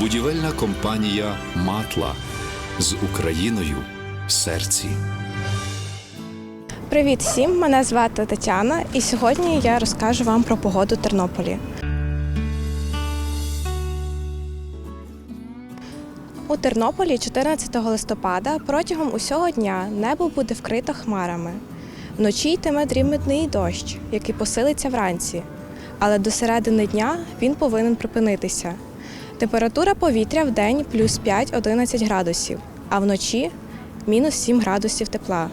Будівельна компанія Матла з Україною в серці. Привіт всім! Мене звати Тетяна, і сьогодні я розкажу вам про погоду Тернополі. У Тернополі 14 листопада протягом усього дня небо буде вкрито хмарами. Вночі йтиме дрібний дощ, який посилиться вранці, але до середини дня він повинен припинитися. Температура повітря в день плюс 5-11 градусів, а вночі мінус 7 градусів тепла.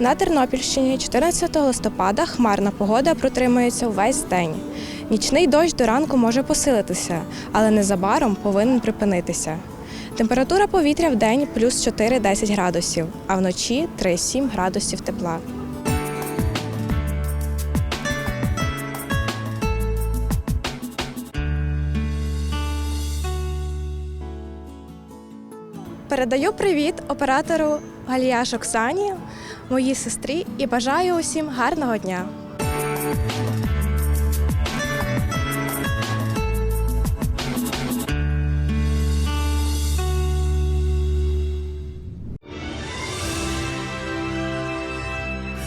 На Тернопільщині 14 листопада хмарна погода протримується увесь день. Нічний дощ до ранку може посилитися, але незабаром повинен припинитися. Температура повітря в день плюс 4-10 градусів, а вночі 3-7 градусів тепла. Передаю привіт оператору Галіяш Оксані, моїй сестрі, і бажаю усім гарного дня.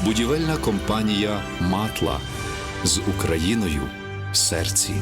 Будівельна компанія Матла з Україною в серці.